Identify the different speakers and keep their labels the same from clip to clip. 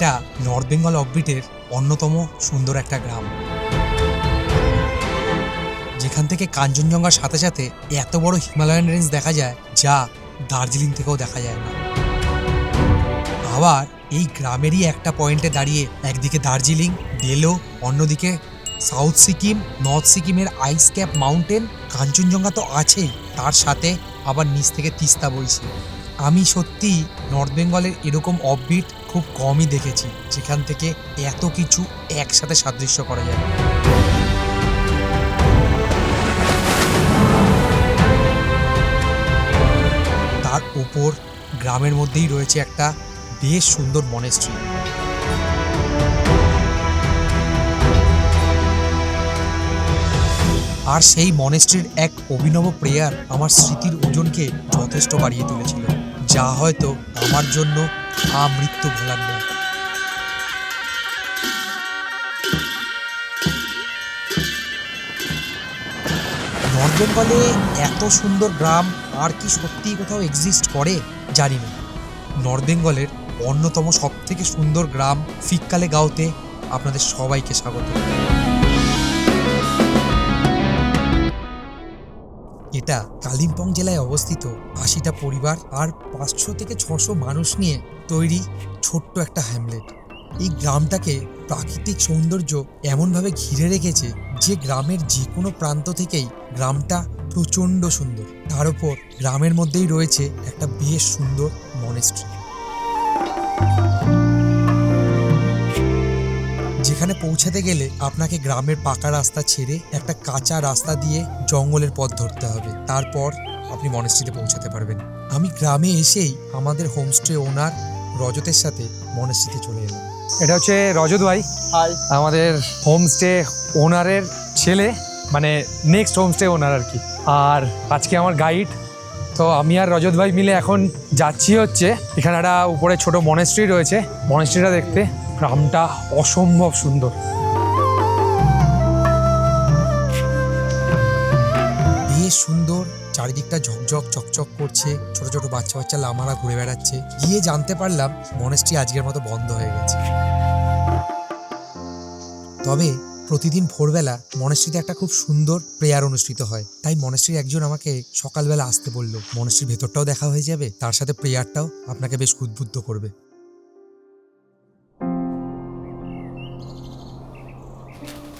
Speaker 1: এটা নর্থ বেঙ্গল অফবিটের অন্যতম সুন্দর একটা গ্রাম। যেখান থেকে কাঞ্চনজঙ্ঘার সাথে সাথে এত বড় হিমালয়ান রেঞ্জ দেখা যায় যা দার্জিলিং থেকেও দেখা যায় না। আবার এই গ্রামেরই একটা পয়েন্টে দাঁড়িয়ে একদিকে দার্জিলিং ডেলো অন্যদিকে সাউথ সিকিম, নর্থ সিকিমের আইস ক্যাপ মাউন্টেন, কাঞ্চনজঙ্ঘা তো আছেই, তার সাথে আবার নিচ থেকে তিস্তা বইছে আমি সত্যি নর্থ বেঙ্গলের এরকম অফবিট খুব কমই দেখেছি, যেখান থেকে এত কিছু একসাথে সাদৃশ্য করা যায়। তার উপর গ্রামের মধ্যেই রয়েছে একটা বেশ সুন্দর মনেস্ট্রি আর সেই মনেস্ট্রির এক অভিনব প্রেয়ার আমার স্মৃতির ওজনকে যথেষ্ট বাড়িয়ে তুলেছিল, যা হয়তো আমার জন্য আমৃত্যু ভোলার নয় নর্থ এত সুন্দর গ্রাম আর কি সত্যিই কোথাও এক্সিস্ট করে, জানি না। নর্থ বেঙ্গলের অন্যতম সব থেকে সুন্দর গ্রাম ফিককালে গাঁওতে আপনাদের সবাইকে স্বাগত। এটা কালিম্পং জেলায় অবস্থিত। আশিটা পরিবার আর পাঁচশো থেকে ছশো মানুষ নিয়ে তৈরি ছোট্ট একটা হ্যামলেট। এই গ্রামটাকে প্রাকৃতিক সৌন্দর্য এমনভাবে ঘিরে রেখেছে যে গ্রামের যে কোনো প্রান্ত থেকেই গ্রামটা প্রচণ্ড সুন্দর। তার উপর গ্রামের মধ্যেই রয়েছে একটা বেশ সুন্দর মনেস্ট্রি। যেখানে পৌঁছাতে গেলে আপনাকে গ্রামের পাকা রাস্তা ছেড়ে একটা কাঁচা রাস্তা দিয়ে জঙ্গলের পথ ধরতে হবে। তারপর আপনি মনেস্ট্রিতে পৌঁছাতে পারবেন। আমি গ্রামে এসেই আমাদের হোমস্টে ওনার রজতের সাথে মনেস্ট্রিতে চলে এলাম।
Speaker 2: এটা হচ্ছে রজত ভাই।
Speaker 3: হাই।
Speaker 2: আমাদের হোমস্টে ওনারের ছেলে মানে নেক্সট হোমস্টে ওনার আর কি। আর আজকে আমার গাইড তো আমি আর রজত ভাই মিলে এখন যাচ্ছি হচ্ছে। এখানে একটা উপরে ছোট মনেস্ট্রি রয়েছে। মনেস্ট্রিটা দেখতে। গ্রামটা অসম্ভব সুন্দর।
Speaker 1: বেশ সুন্দর, চারিদিকটা ঝকঝক, চকচক করছে, ছোট ছোট বাচ্চা বাচ্চা লামারা ঘুরে বেড়াচ্ছে। গিয়ে জানতে পারলাম মনেস্ট্রি আজকের মতো বন্ধ হয়ে গেছে। তবে প্রতিদিন ভোরবেলা মনেস্ট্রিতে একটা খুব সুন্দর প্রেয়ার অনুষ্ঠিত হয়। তাই মনেস্ট্রির একজন আমাকে সকালবেলা আসতে বলল, মনেস্ট্রির ভেতরটাও দেখা হয়ে যাবে, তার সাথে প্রেয়ারটাও আপনাকে বেশ উদ্বুদ্ধ করবে।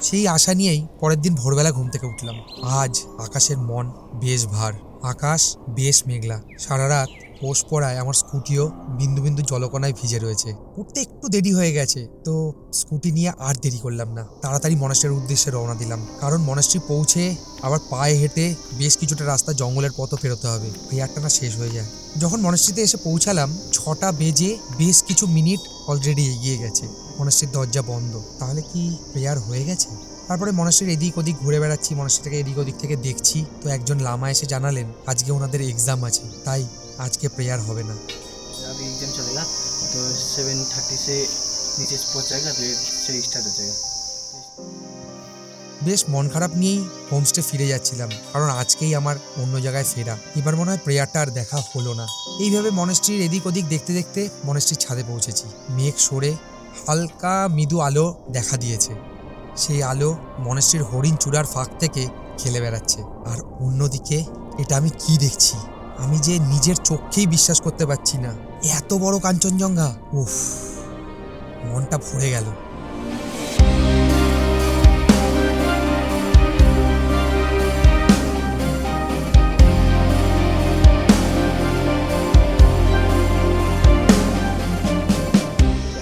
Speaker 1: সেই আশা নিয়েই পরের দিন ভোরবেলা ঘুম থেকে উঠলাম। আজ আকাশের মন বেশ ভার। আকাশ বেশ মেঘলা। সারা রাত পোষ পড়ায় আমার স্কুটিও বিন্দু বিন্দু জলকণায় ভিজে রয়েছে। উঠতে একটু দেরি হয়ে গেছে, তো স্কুটি নিয়ে আর দেরি করলাম না। তাড়াতাড়ি মনাস্ট্রির উদ্দেশ্যে রওনা দিলাম, কারণ মনাস্ট্রি পৌঁছে আবার পায়ে হেঁটে বেশ কিছুটা রাস্তা জঙ্গলের পথও ফেরোতে হবে। প্রেয়ারটা না শেষ হয়ে যায়। যখন মনাস্ট্রিতে এসে পৌঁছালাম, ছটা বেজে বেশ কিছু মিনিট অলরেডি এগিয়ে গেছে। মনাস্ট্রির দরজা বন্ধ। তাহলে কি প্রেয়ার হয়ে গেছে? তারপরে মনাস্ট্রির এদিক ওদিক ঘুরে বেড়াচ্ছি মনাস্ট্রি থেকে এদিক ওদিক থেকে দেখছি। তো একজন লামা এসে জানালেন, আজকে ওনাদের এক্সাম আছে। তাই আজকে প্রেয়ার হবে না
Speaker 3: अभी एग्जाम चलेगा तो सेवन थर्टी से नीचे पहुंच जाएगा तो से स्टार्ट हो जाएगा
Speaker 1: বেশ মন খারাপ নিয়েই হোমস্টে ফিরে যাচ্ছিলাম কারণ আজকেই আমার অন্য জায়গায় ফেরা এবার মনে হয় প্রেয়ারটা আর দেখা হলো না এইভাবে মনেস্ট্রির এদিক ওদিক দেখতে দেখতে মনেস্ট্রির ছাদে পৌঁছেছি মেঘ সরে হালকা মৃদু আলো দেখা দিয়েছে সেই আলো মনেস্ট্রির হরিণ চূড়ার ফাঁক থেকে খেলে বেড়াচ্ছে আর অন্যদিকে এটা আমি কি দেখছি আমি যে নিজের চোখকেই বিশ্বাস করতে পারছি না। এত বড় কাঞ্চনজঙ্ঘা। উফ, মনটা ভরে গেল।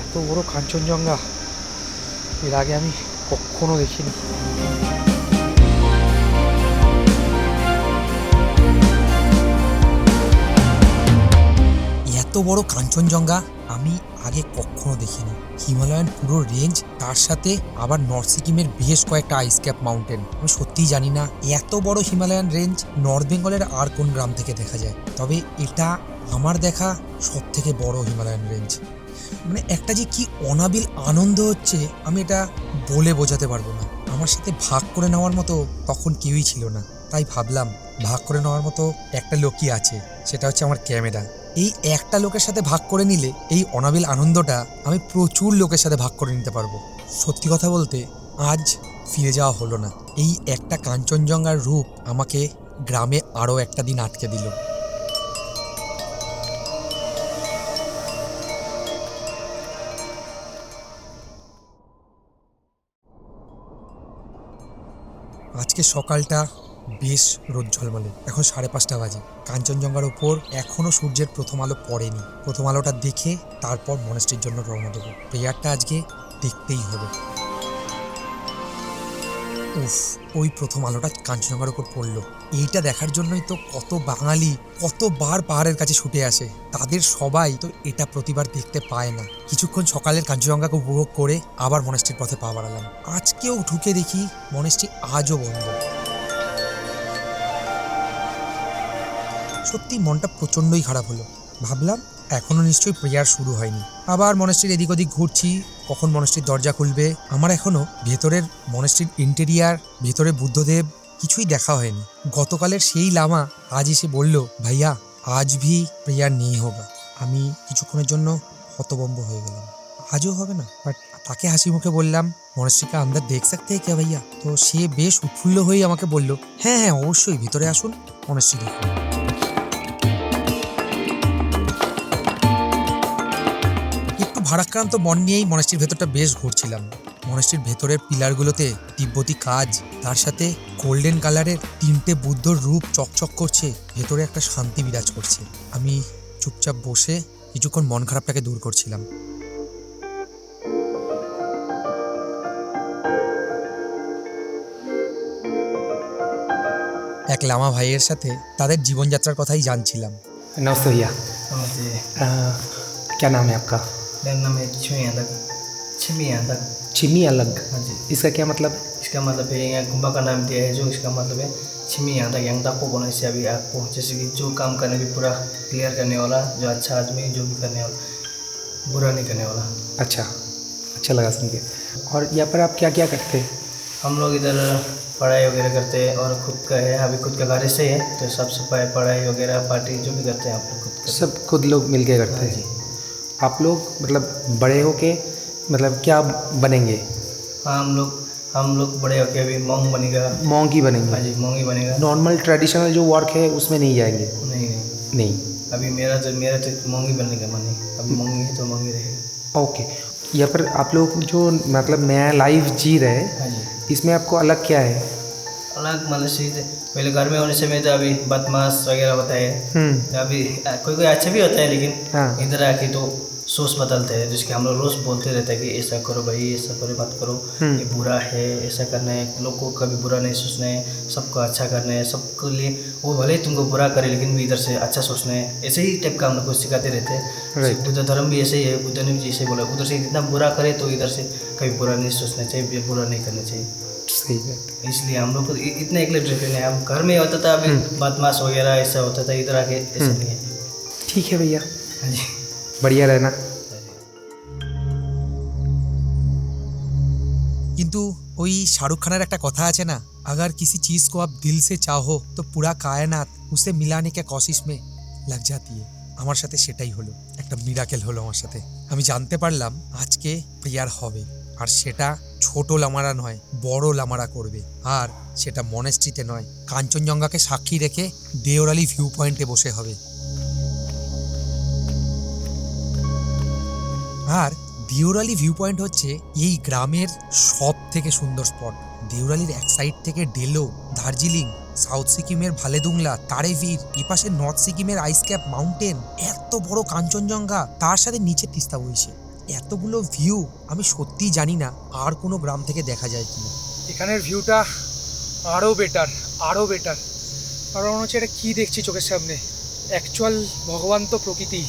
Speaker 2: এত বড় কাঞ্চনজঙ্ঘা, এর আগে আমি কখনো দেখিনি।
Speaker 1: বড় কাঞ্চনজঙ্ঘা আমি আগে কখনো দেখিনি। হিমালয়ান পুরো রেঞ্জ তার সাথে আবার নর্থ সিকিমের বেশ কয়েকটা আইস ক্যাপ মাউন্টেন আমি সত্যিই জানি না, এত বড় হিমালয়ান রেঞ্জ নর্থ বেঙ্গলের আর কোন গ্রাম থেকে দেখা যায়। তবে এটা আমার দেখা সব থেকে বড় হিমালয়ান রেঞ্জ মানে একটা যে কি অনাবিল আনন্দ হচ্ছে, আমি এটা বলে বোঝাতে পারব না। আমার সাথে ভাগ করে নেওয়ার মতো তখন কেউই ছিল না। তাই ভাবলাম, ভাগ করে নেওয়ার মতো একটা লোকই আছে, সেটা হচ্ছে আমার ক্যামেরা। এই একটা লোকের সাথে ভাগ করে নিলে এই অনাবিল আনন্দটা আমি প্রচুর লোকের সাথে ভাগ করে নিতে পারব। সত্যি কথা বলতে, আজ ফিরে যাওয়া হলো না। এই একটা কাঞ্চনজঙ্ঘার রূপ আমাকে গ্রামে আরও একটা দিন আটকে দিল। আজকে সকালটা বেশ রোদ ঝলমলে। এখন সাড়ে পাঁচটা বাজে। কাঞ্চনজঙ্ঘার ওপর এখনও সূর্যের প্রথম আলো পড়েনি। প্রথম আলোটা দেখে তারপর মনেস্ট্রির জন্য রওনা দেবো। প্রেয়ারটা আজকে দেখতেই হবে। উফ, ওই প্রথম আলোটা কাঞ্চনজঙ্ঘার ওপর পড়ল। এইটা দেখার জন্যই তো কত বাঙালি কতবার পাহাড়ের কাছে ছুটে আসে। তাদের সবাই তো এটা প্রতিবার দেখতে পায় না। কিছুক্ষণ সকালের কাঞ্চনজঙ্ঘাকে উপভোগ করে আবার মনেস্ট্রির পথে পা বাড়ালাম। আজকেও ঢুকে দেখি মনেস্ট্রি আজও বন্ধ। সত্যি মনটা প্রচণ্ডই খারাপ হলো। ভাবলাম এখনও নিশ্চয়ই প্রেয়ার শুরু হয়নি। আবার মনেস্ট্রির এদিক ওদিক ঘুরছি, কখন মনেস্ট্রির দরজা খুলবে, আমার এখনও ভেতরের মনেস্ট্রির ইন্টেরিয়ার ভেতরে বুদ্ধদেব কিছুই দেখা হয়নি। গতকালের সেই লামা আজ এসে বলল, ভাইয়া, আজ ভি প্রেয়ার নেই হবে। আমি কিছুক্ষণের জন্য হতবম্ব হয়ে গেলাম। আজও হবে না? বাট তাকে হাসি মুখে বললাম মনস্ট্রিকে আন্দার দেখ সাকতে কে ভাইয়া? তো সে বেশ উৎফুল্ল হয়ে আমাকে বলল হ্যাঁ হ্যাঁ অবশ্যই, ভিতরে আসুন। মনস্ট্রি দেখুন ভারাক্রান্ত মন নিয়েই মনেস্ট্রির ভেতরটা বেশ ঘুরছিলাম মনেস্ট্রির ভেতরের পিলারগুলোতে তিব্বতী কাজ তার সাথে গোল্ডেন কালারের তিনটে বুদ্ধর রূপ চকচক করছে ভেতরে একটা শান্তি বিরাজ করছে আমি চুপচাপ বসে কিছুক্ষণ মন খারাপটাকে দূর করছিলাম এক লামা ভাইয়ের সাথে তাদের জীবনযাত্রার কথাই জানছিলাম
Speaker 2: नमस्ते भैया
Speaker 3: नमस्ते
Speaker 2: अ, क्या नाम है आपका
Speaker 3: नाम है छिमी यादव छिमी यादव
Speaker 2: चिमी अलग।
Speaker 3: हाँ जी।
Speaker 2: इसका क्या मतलब है?
Speaker 3: इसका मतलब है यहाँ गुम्बा का नाम दिया है जो इसका मतलब है छिमी यादव यंगदा को बोलने से अभी आपको जैसे कि जो काम करने भी पूरा क्लियर करने वाला जो अच्छा आदमी जो भी करने वाला बुरा नहीं करने वाला।
Speaker 2: अच्छा अच्छा लगा सुन के। और यहाँ पर आप क्या क्या करते हैं?
Speaker 3: हम लोग इधर पढ़ाई वगैरह करते हैं और खुद का है अभी खुद का घर से है तो साफ़ सफ़ाई पढ़ाई वगैरह पार्टी जो भी करते हैं आप लोग खुद
Speaker 2: सब खुद लोग मिल के करते
Speaker 3: हाँ
Speaker 2: हैं?
Speaker 3: जी।
Speaker 2: आप लोग मतलब बड़े हो के मतलब क्या बनेंगे?
Speaker 3: हाँ हम लोग हम लोग बड़े होके अभी मोंग बनेगा।
Speaker 2: मोंग ही बनेंगे।
Speaker 3: हाँ जी मोंग ही बनेगा।
Speaker 2: नॉर्मल ट्रेडिशनल जो वर्क है उसमें नहीं जाएँगे?
Speaker 3: नहीं नहीं।
Speaker 2: नहीं।
Speaker 3: अभी मेरा तो मेरा तो मोंगी बनने का मन है। अभी मोंगी है तो मोंगी रहेगा।
Speaker 2: ओके यहाँ पर आप लोग जो मतलब नया लाइफ जी रहे हैं
Speaker 3: हाँ जी।
Speaker 2: इसमें आपको अलग क्या है?
Speaker 3: अलग मतलब से पहले घर में होने समय तो अभी बदमाश वगैरह होता है।
Speaker 2: हम्म।
Speaker 3: तो अभी कोई कोई अच्छा भी होता है लेकिन
Speaker 2: हाँ।
Speaker 3: इधर आके तो सोच बदलते हैं जिसके हम लोग रोज़ बोलते रहते हैं कि ऐसा करो भाई ऐसा करो मत करो।
Speaker 2: हम्म।
Speaker 3: ये बुरा है ऐसा करना है लोग को कभी बुरा नहीं सोचना है सबको अच्छा करना है सबके लिए वो भले ही तुमको बुरा करे लेकिन भी इधर से अच्छा सोचना है। ऐसे ही टाइप का हम लोग को सिखाते रहते हैं। बुद्ध धर्म भी ऐसे ही है बुद्ध ने भी जैसे बोला उधर से जितना बुरा करे तो इधर से कभी बुरा नहीं सोचना चाहिए बुरा नहीं करना चाहिए।
Speaker 2: सही बात
Speaker 3: इसलिए हम लोग को इ- इतना एक डिफरेंट है हम घर में होता था अभी बदमाश वगैरह ऐसा होता था इधर आके ऐसा नहीं है
Speaker 2: ठीक है भैया
Speaker 3: हाँ जी
Speaker 2: बढ़िया रहना
Speaker 1: কিন্তু ওই শাহরুখ খানের একটা কথা আছে না अगर किसी चीज को आप दिल से चाहो तो पूरा कायनात उसे मिलाने के कोशिश में लग जाती है আমার সাথে সেটাই হলো একটা মিরাকেল হলো আমার সাথে আমি জানতে পারলাম আজকে প্রেয়ার হবে আর সেটা ছোট লামারা নয়, বড় লামারা করবে। আর সেটা মনেস্ট্রিতে নয়, কাঞ্চনজঙ্ঘাকে সাক্ষী রেখে দেওরালি ভিউ পয়েন্টে বসে হবে। আর দেওরালি ভিউ পয়েন্ট হচ্ছে এই গ্রামের সব থেকে সুন্দর স্পট দেওরালির এক সাইড থেকে ডেলো দার্জিলিং সাউথ সিকিমের ভালেদুংলা তারেভির এপাশে নর্থ সিকিমের আইস ক্যাপ মাউন্টেন এত বড় কাঞ্চনজঙ্ঘা, তার সাথে নিচে তিস্তা বইছে। এতগুলো ভিউ আমি সত্যিই জানি না আর কোনো গ্রাম থেকে দেখা যায় কিনা।
Speaker 2: এখানের ভিউটা আরও বেটার আরও বেটার কারণ হচ্ছে এটা কী দেখছি চোখের সামনে? অ্যাকচুয়াল ভগবান তো প্রকৃতি।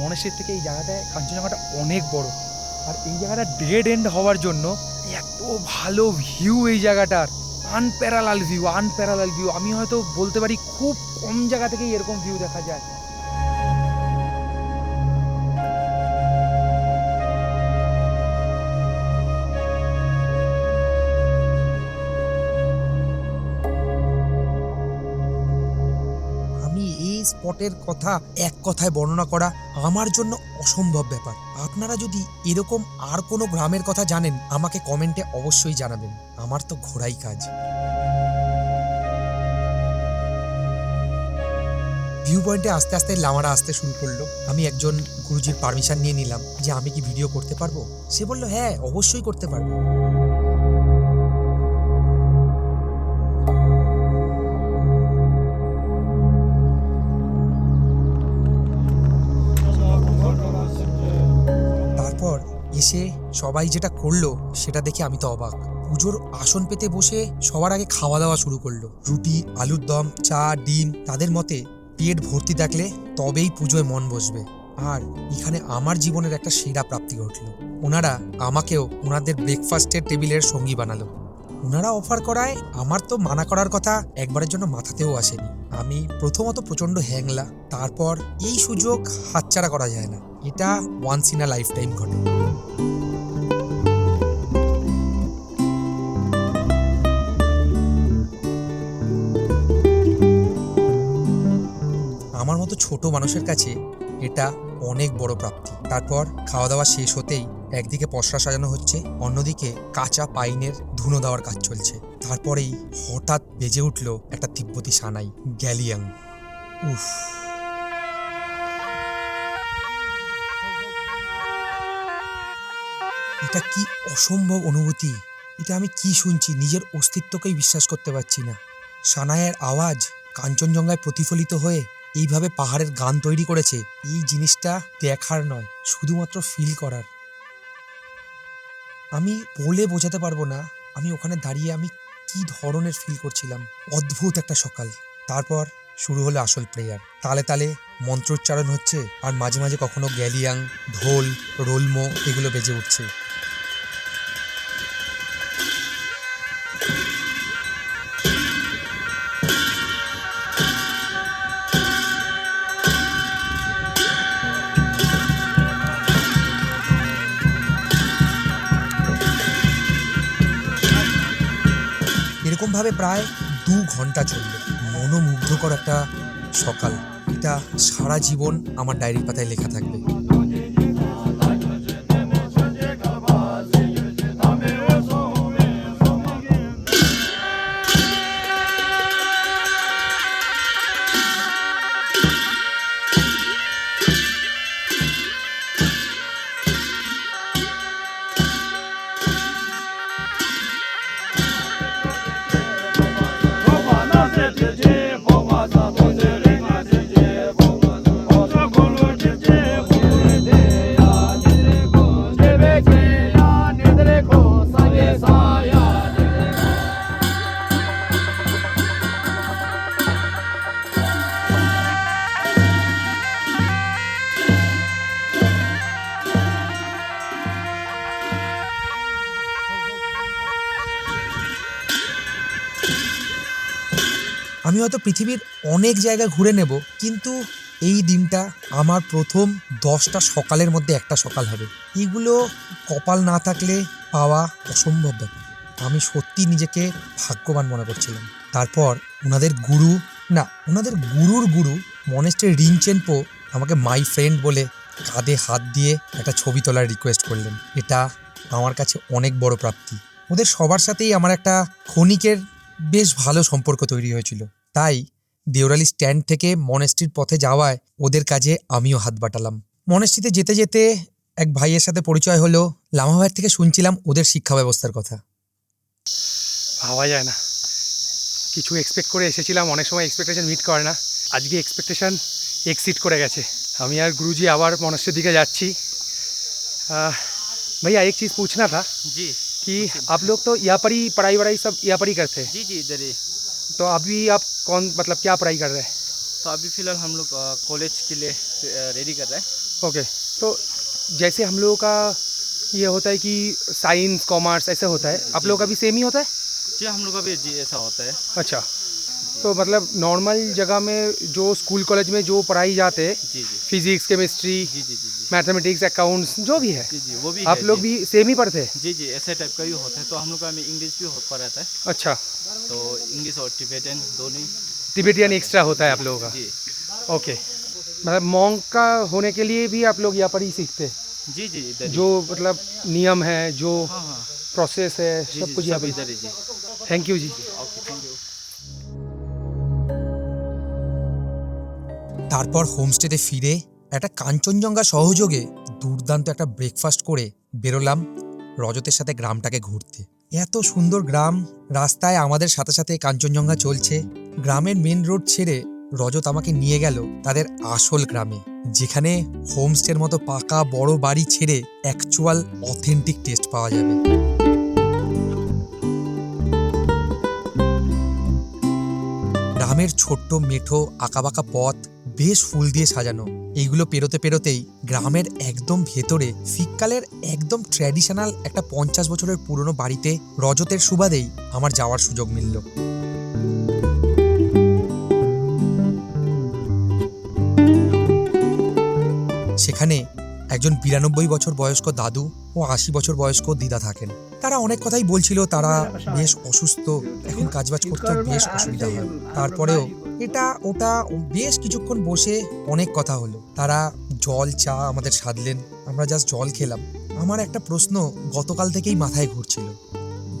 Speaker 2: মনেশের থেকে এই জায়গাটায় কাঞ্চনজঙ্ঘাটা অনেক বড়। আর এই জায়গাটা ডেড এন্ড হওয়ার জন্য এত ভালো ভিউ এই জায়গাটার। আনপ্যারালাল ভিউ আনপ্যারালাল ভিউ আমি হয়তো বলতে পারি খুব কম জায়গা থেকেই এরকম ভিউ দেখা যায়।
Speaker 1: স্পটের কথা এক কথায় বর্ণনা করা আমার জন্য অসম্ভব ব্যাপার। আপনারা যদি এরকম আর কোনো গ্রামের কথা জানেন, আমাকে কমেন্টে অবশ্যই জানাবেন। আমার তো ঘোরাই কাজ। ভিউ পয়েন্টে আস্তে আস্তে লামারা আসতে শুরু করল। আমি একজন গুরুজির পারমিশন নিয়ে নিলাম যে আমি কি ভিডিও করতে পারব? সে বলল হ্যাঁ অবশ্যই করতে পারব। এসে সবাই যেটা করল, সেটা দেখে আমি তো অবাক। পুজোর আসন পেতে বসে সবার আগে খাওয়া দাওয়া শুরু করল। রুটি, আলুর দম, চা, ডিম, তাদের মতে পেট ভর্তি থাকলে তবেই পুজোয় মন বসবে। আর এখানে আমার জীবনের একটা সেরা প্রাপ্তি ঘটলো। ওনারা আমাকেও ওনাদের ব্রেকফাস্টের টেবিলের সঙ্গী বানালো। ওনারা অফার করায় আমার তো মানা করার কথা একবারের জন্য মাথাতেও আসেনি। আমি প্রথমত প্রচণ্ড হ্যাংলা, তারপর এই সুযোগ হাতছাড়া করা যায় না। এটা once in a lifetime ঘটে। আমার মতো ছোট মানুষের কাছে এটা অনেক বড় প্রাপ্তি। তারপর খাওয়া দাওয়া শেষ হতেই একদিকে পসরা সাজানো হচ্ছে, অন্যদিকে কাঁচা পাইনের ধুনো দেওয়ার কাজ চলছে। তারপরেই হঠাৎ বেজে উঠল একটা তিব্বতী সানাই, গ্যালিয়াং। উফ। এটা কি অসম্ভব অনুভূতি? এটা আমি কি শুনছি? নিজের অস্তিত্বকেই বিশ্বাস করতে পারছি না। সানায়ের আওয়াজ কাঞ্চনজঙ্ঘায় প্রতিফলিত হয়ে এইভাবে পাহাড়ের গান তৈরি করেছে, এই জিনিসটা দেখার নয়, শুধুমাত্র ফিল করার। আমি বলে বোঝাতে পারব না, আমি ওখানে দাঁড়িয়ে আমি কি ধরনের ফিল করছিলাম। অদ্ভুত একটা সকাল। তারপর শুরু হলো আসল প্রেয়ার তালে তালে মন্ত্রোচ্চারণ হচ্ছে, আর মাঝে মাঝে কখনো গ্যালিয়াং ঢোল, রোলমো এগুলো বেজে উঠছে। প্রায় দু ঘণ্টা চলবে। মনোমুগ্ধকর একটা সকাল। এটা সারা জীবন আমার ডায়েরি পাতায় লেখা থাকবে। আমি হয়তো পৃথিবীর অনেক জায়গা ঘুরে নেব, কিন্তু এই দিনটা আমার প্রথম দশটা সকালের মধ্যে একটা সকাল হবে। এগুলো কপাল না থাকলে পাওয়া অসম্ভব ব্যাপার। আমি সত্যি নিজেকে ভাগ্যবান মনে করছিলাম। তারপর ওনাদের গুরু, না, ওনাদের গুরুর গুরু, মনেস্টের রিনচেনপো আমাকে মাই ফ্রেন্ড বলে কাঁধে হাত দিয়ে একটা ছবি তোলার রিকোয়েস্ট করলেন। এটা আমার কাছে অনেক বড় প্রাপ্তি। ওদের সবার সাথেই আমার একটা ক্ষণিকের বেশ ভালো সম্পর্ক তৈরি হয়েছিল। তাই দেওরালি স্ট্যান্ড থেকে মনেস্ট্রির পথে যাওয়ায় ওদের কাজে আমিও হাত বাটালাম। মনেস্ট্রিতে যেতে যেতে এক ভাইয়ের সাথে পরিচয় হলো। লামা ভাইয়ের থেকে শুনছিলাম ওদের শিক্ষা ব্যবস্থার কথা।
Speaker 2: ভাবা যায় না। কিছু এক্সপেক্ট করে এসেছিলাম অনেক সময় এক্সপেকটেশন মিট করে না। আজকে এক্সপেকটেশন এক্সিট করে গেছে। আমি আর গুরুজি আবার মনস্টের দিকে যাচ্ছি। ভাইয়া এক চিজ পুছনা থা।
Speaker 4: জি।
Speaker 2: কি আপলোক তো तो यहाँ पर সব पढ़ाई वढ़ाई सब
Speaker 4: জি
Speaker 2: तो अभी आप कौन मतलब क्या पढ़ाई कर रहे हैं?
Speaker 4: तो अभी फ़िलहाल हम लोग कॉलेज के लिए रेडी कर रहे हैं।
Speaker 2: ओके तो जैसे हम लोगों का ये होता है कि साइंस कॉमर्स ऐसे होता है आप लोग का भी सेम ही होता है?
Speaker 4: जी हम लोग का भी जी ऐसा होता है।
Speaker 2: अच्छा। तो मतलब नॉर्मल जगह में जो स्कूल कॉलेज में जो पढ़ाई जाते हैं फिजिक्स केमिस्ट्री मैथमेटिक्स अकाउंट्स जो भी है।
Speaker 4: जी जी वो भी
Speaker 2: आप लोग भी सेम ही पढ़ते? हैं
Speaker 4: जी जी ऐसे टाइप का ही होता है तो हम लोग का में इंग्लिश भी होता रहता है।
Speaker 2: अच्छा।
Speaker 4: तो इंग्लिश और टिबेटन दोनों ही।
Speaker 2: तिबेटियन एक्स्ट्रा होता है आप लोगों का? ओके मतलब मॉन्क का होने के लिए भी आप लोग यहाँ पर ही सीखते? हैं
Speaker 4: जी जी
Speaker 2: जो मतलब नियम है जो
Speaker 4: हाँ हाँ।
Speaker 2: प्रोसेस है सब कुछ यहाँ पर
Speaker 4: ही
Speaker 2: थैंक यू जी।
Speaker 1: তারপর হোমস্টেতে ফিরে একটা কাঞ্চনজঙ্ঘা সহযোগে দুর্দান্ত একটা ব্রেকফাস্ট করে বেরোলাম রজতের সাথে গ্রামটাকে ঘুরতে। এত সুন্দর গ্রাম, রাস্তায় আমাদের সাথে সাথে কাঞ্চনজঙ্ঘা চলছে। গ্রামের মেন রোড ছেড়ে রজত আমাকে নিয়ে গেল তাদের আসল গ্রামে, যেখানে হোমস্টের মতো পাকা বড় বাড়ি ছেড়ে অ্যাকচুয়াল অথেন্টিক টেস্ট পাওয়া যাবে। গ্রামের ছোট্ট মেঠো আঁকাবাঁকা পথ বেশ ফুল দিয়ে সাজানো। এইগুলো পেরোতে পেরোতেই গ্রামের একদম ভেতরে, শীতকালের একদম ট্র্যাডিশনাল একটা পঞ্চাশ বছরের পুরনো বাড়িতে রজতের সুবাদেই আমার যাওয়ার সুযোগ মিলল। সেখানে একজন বিরানব্বই বছর বয়স্ক দাদু ও আশি বছর বয়স্ক দিদা থাকেন। তারা অনেক কথাই বলছিল, তারা বেশ অসুস্থ, এখন কাজবাজ করতে বেশ অসুবিধা হয়। তারপরেও এটা ওটা বেশ কিছুক্ষণ বসে অনেক কথা হলো। তারা জল চা আমাদের সাধলেন। আমরা জাস্ট জল খেলাম। আমার একটা প্রশ্ন গতকাল থেকেই মাথায় ঘুরছিল।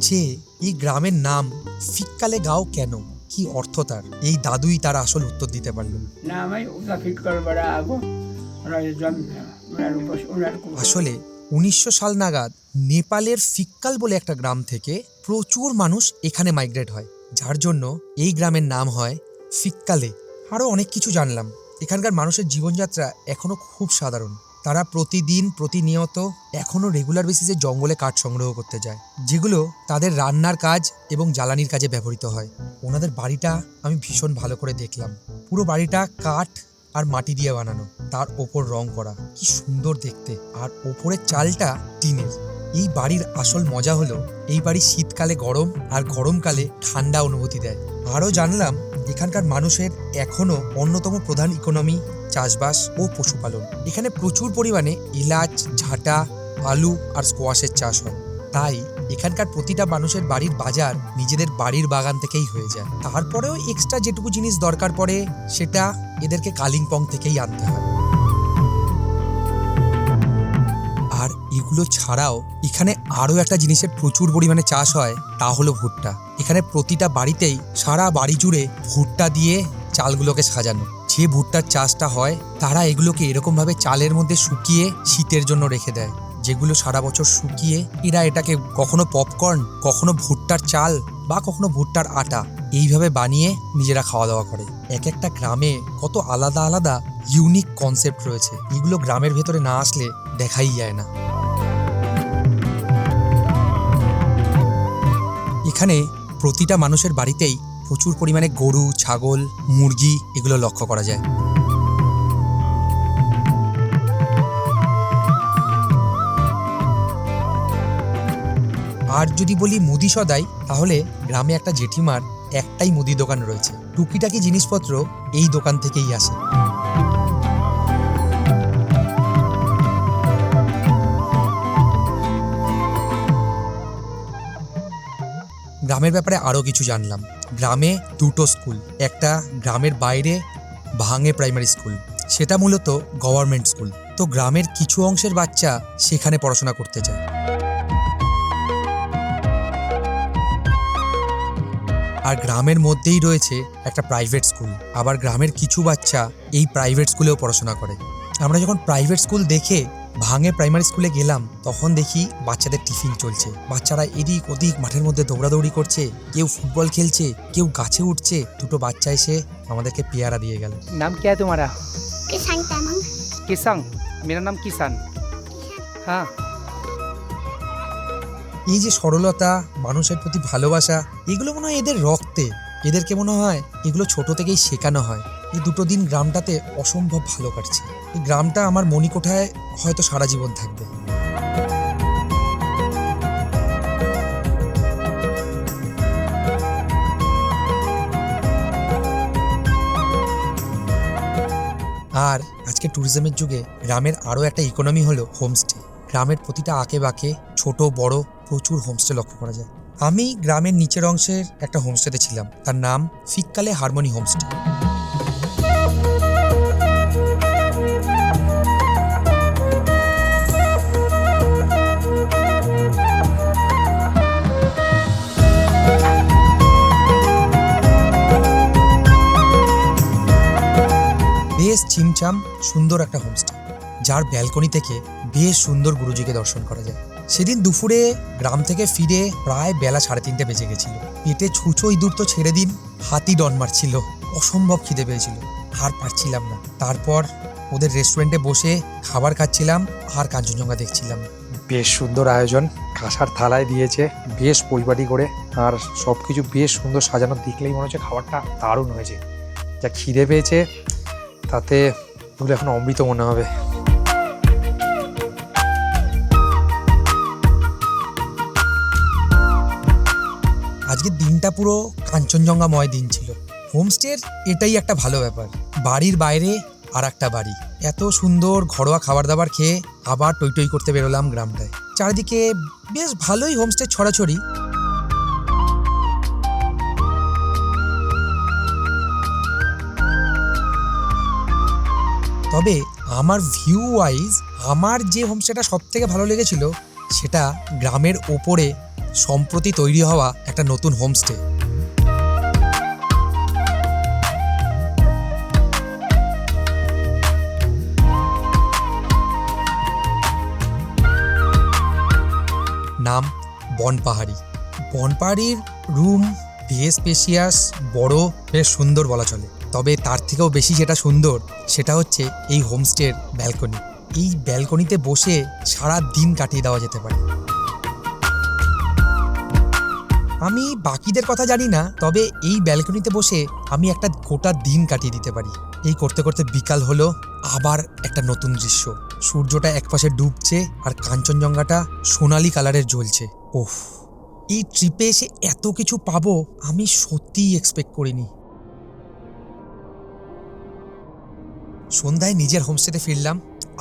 Speaker 1: যে এই গ্রামের নাম ফিক্কালে গাও কেন? কি অর্থ তার? এই দাদুই তার আসল উত্তর দিতে পারল। আসলে উনিশশো সাল নাগাদ নেপালের ফিক্কাল বলে একটা গ্রাম থেকে প্রচুর মানুষ এখানে মাইগ্রেট হয়। যার জন্য এই গ্রামের নাম হয় ফিক্কালে আরও অনেক কিছু জানলাম। এখানকার মানুষের জীবনযাত্রা এখনও খুব সাধারণ। তারা প্রতিদিন, প্রতিনিয়ত এখনও রেগুলার বেসিসে জঙ্গলে কাঠ সংগ্রহ করতে যায়, যেগুলো তাদের রান্নার কাজ এবং জ্বালানির কাজে ব্যবহৃত হয়। ওনাদের বাড়িটা আমি ভীষণ ভালো করে দেখলাম। পুরো বাড়িটা কাঠ আর মাটি দিয়ে বানানো, তার ওপর রং করা। কি সুন্দর দেখতে। আর ওপরের চালটা টিনের। এই বাড়ির আসল মজা হলো, এই বাড়ি শীতকালে গরম আর গরমকালে ঠান্ডা অনুভূতি দেয়। আরও জানলাম, এখানকার মানুষের এখনও অন্যতম প্রধান ইকোনমি চাষবাস ও পশুপালন। এখানে প্রচুর পরিমাণে এলাচ, ঝাঁটা, আলু আর স্কোয়াশের চাষ হয়। তাই এখানকার প্রতিটা মানুষের বাড়ির বাজার নিজেদের বাড়ির বাগান থেকেই হয়ে যায়। তারপরেও এক্সট্রা যেটুকু জিনিস দরকার পড়ে, সেটা এদেরকে কালিম্পং থেকেই আনতে হয়। এগুলো ছাড়াও এখানে আরও একটা জিনিসের প্রচুর পরিমাণে চাষ হয়, তা হলো ভুট্টা। এখানে প্রতিটা বাড়িতেই সারা বাড়ি জুড়ে ভুট্টা দিয়ে চালগুলোকে সাজানো। যে ভুট্টার চাষটা হয়, তারা এগুলোকে এরকমভাবে চালের মধ্যে শুকিয়ে শীতের জন্য রেখে দেয়। যেগুলো সারা বছর শুকিয়ে এরা এটাকে কখনো পপকর্ন কখনো ভুট্টার চাল বা কখনো ভুট্টার আটা এইভাবে বানিয়ে নিজেরা খাওয়া দাওয়া করে। এক একটা গ্রামে কত আলাদা আলাদা ইউনিক কনসেপ্ট রয়েছে। এগুলো গ্রামের ভেতরে না আসলে দেখাই যায় না। এখানে প্রতিটা মানুষের বাড়িতেই প্রচুর পরিমাণে গরু, ছাগল, মুরগি এগুলো লক্ষ্য করা যায়। আর যদি বলি মুদি সদাই, তাহলে গ্রামে একটা জেঠিমার একটাই মুদি দোকান রয়েছে। টুকিটাকি জিনিসপত্র এই দোকান থেকেই আসে। গ্রামের ব্যাপারে আরও কিছু জানলাম। গ্রামে দুটো স্কুল, একটা গ্রামের বাইরে ভাঙে প্রাইমারি স্কুল, সেটা মূলত গভর্নমেন্ট স্কুল। তো গ্রামের কিছু অংশের বাচ্চা সেখানে পড়াশোনা করতে যায় আর গ্রামের মধ্যেই রয়েছে একটা প্রাইভেট স্কুল আবার গ্রামের কিছু বাচ্চা এই প্রাইভেট স্কুলেও পড়াশোনা করে। আমরা যখন প্রাইভেট স্কুল দেখে ভাঙে প্রাইমারি স্কুলে গেলাম তখন দেখি বাচ্চাদের টিফিন চলছে। বাচ্চারা এদিক ওদিক মাঠের মধ্যে দৌড়াদৌড়ি করছে কেউ ফুটবল খেলছে কেউ গাছে উঠছে দুটো বাচ্চা এসে আমাদেরকে পেয়ারা দিয়ে গেল।
Speaker 2: নাম
Speaker 5: কে তোমারা?
Speaker 2: কিসাং মেরা নাম কিষান। হ্যাঁ।
Speaker 1: এই যে সরলতা মানুষের প্রতি ভালোবাসা এগুলো মনে হয় এদের রক্তে। এদেরকে মনে হয় এগুলো ছোট থেকেই শেখানো হয়। এই দুটো দিন গ্রামটাতে অসম্ভব ভালো কাটছে। এই গ্রামটা আমার মণিকোঠায় হয়তো সারা জীবন থাকবে। আর আজকে ট্যুরিজমের যুগে গ্রামের আরও একটা ইকোনমি হলো হোমস্টে গ্রামের প্রতিটা আঁকে বাঁকে ছোট, বড় প্রচুর হোমস্টে লক্ষ্য করা যায়। আমি গ্রামের নিচের অংশের একটা হোমস্টেতে ছিলাম। তার নাম ফিককালে হারমোনি হোমস্টে ঘনশ্যাম সুন্দর একটা হোমস্টে যার ব্যালকনি থেকে বেশ সুন্দর গুরুজিকে দর্শন করা যায়। সেদিন দুপুরে গ্রাম থেকে ফিরে প্রায় বেলা সাড়ে তিনটে বেজে গেছিল। পেটে ছুঁচো ইঁদুর তো ছেড়ে দিন, হাতি ডন মারছিল। অসম্ভব খিদে পেয়েছিল, আর পারছিলাম না। তারপর ওদের রেস্টুরেন্টে বসে খাবার খাচ্ছিলাম, আর কাঞ্চনজঙ্ঘা দেখছিলাম।
Speaker 2: বেশ সুন্দর আয়োজন, কাঁসার থালায় দিয়েছে, বেশ পরিপাটি করে, আর সব কিছু বেশ সুন্দর সাজানো। দেখলেই মনে হচ্ছে খাবারটা দারুণ হয়েছে। যা খিদে পেয়েছে, তাতে ওগুলো এখন অমৃত মনে হবে।
Speaker 1: আজকের দিনটা পুরো কাঞ্চনজঙ্ঘাময় দিন ছিল। হোমস্টের এটাই একটা ভালো ব্যাপার। বাড়ির বাইরে আর একটা বাড়ি। এত সুন্দর ঘরোয়া খাবার দাবার খেয়ে আবার টই টই করতে বেরোলাম গ্রামটায়। চারিদিকে বেশ ভালোই হোমস্টে ছড়াছড়ি। তবে আমার ভিউ ওয়াইজ আমার যে হোমস্টেটা সব থেকে ভালো লেগেছিল সেটা গ্রামের ওপরে সম্প্রতি তৈরি হওয়া একটা নতুন হোমস্টে নাম বনপাহাড়ি। বনপাহাড়ির রুম বেশ স্পেশিয়াস বড়, বেশ সুন্দর বলা চলে। তবে তার থেকেও বেশি যেটা সুন্দর, সেটা হচ্ছে এই হোমস্টের ব্যালকনি। এই ব্যালকনিতে বসে সারা দিন কাটিয়ে দেওয়া যেতে পারে। আমি বাকিদের কথা জানি না, তবে এই ব্যালকনিতে বসে আমি একটা গোটা দিন কাটিয়ে দিতে পারি। এই করতে করতে বিকাল হলো, আবার একটা নতুন দৃশ্য। সূর্যটা একপাশে ডুবছে আর কাঞ্চনজঙ্ঘাটা সোনালি কালারের জ্বলছে। ওফ এই ট্রিপে এসে এত কিছু পাবো, আমি সত্যিই এক্সপেক্ট করিনি। সন্ধ্যায় নিজের হোমস্টেতে ফিরলাম,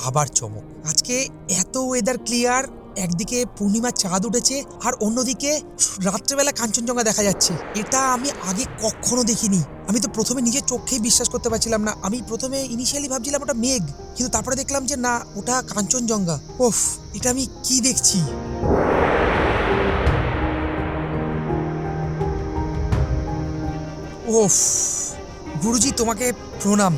Speaker 1: আবার চমক। আজকে এত ওয়েদার ক্লিয়ার একদিকে পূর্ণিমার চাঁদ উঠেছে আর অন্যদিকে রাত্রেবেলা কাঞ্চনজঙ্ঘা দেখা যাচ্ছে। এটা আমি আগে কখনো দেখিনি। আমি তো প্রথমে নিজের চোখেই বিশ্বাস করতে পারছিলাম না। আমি প্রথমে ইনিশিয়ালি ভাবছিলাম ওটা মেঘ, কিন্তু তারপরে দেখলাম যে না, ওটা কাঞ্চনজঙ্ঘা। ওফ, এটা আমি কি দেখছি? ওফ, গুরুজি তোমাকে প্রণাম।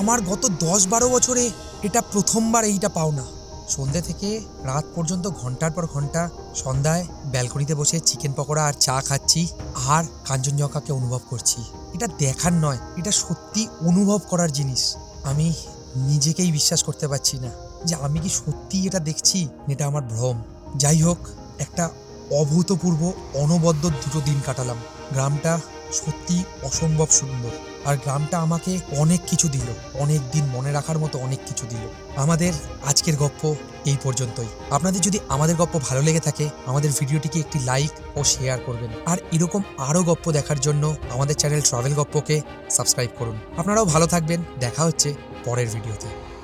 Speaker 1: আমার গত দশ বারো বছরে এটা প্রথমবার এইটা পাও না। সন্ধ্যে থেকে রাত পর্যন্ত ঘণ্টার পর ঘণ্টা সন্ধ্যায় ব্যালকনিতে বসে চিকেন পকোড়া আর চা খাচ্ছি আর কাঞ্চনজঙ্ঘাকে অনুভব করছি। এটা দেখার নয়, এটা সত্যি অনুভব করার জিনিস। আমি নিজেকেই বিশ্বাস করতে পারছি না যে আমি কি সত্যি এটা দেখছি এটা আমার ভ্রম। যাই হোক, একটা অভূতপূর্ব, অনবদ্য দুটো দিন কাটালাম। গ্রামটা সত্যি অসম্ভব সুন্দর। আর গ্রামটা আমাকে অনেক কিছু দিল। অনেক দিন মনে রাখার মতো অনেক কিছু দিল। আমাদের আজকের গপ্প এই পর্যন্তই। আপনাদের যদি আমাদের গপ্প ভালো লেগে থাকে, আমাদের ভিডিওটিকে একটি লাইক ও শেয়ার করবেন। আর এরকম আরও গপ্প দেখার জন্য আমাদের চ্যানেল ট্রাভেল গপ্পকে সাবস্ক্রাইব করুন। আপনারাও ভালো থাকবেন। দেখা হচ্ছে পরের ভিডিওতে।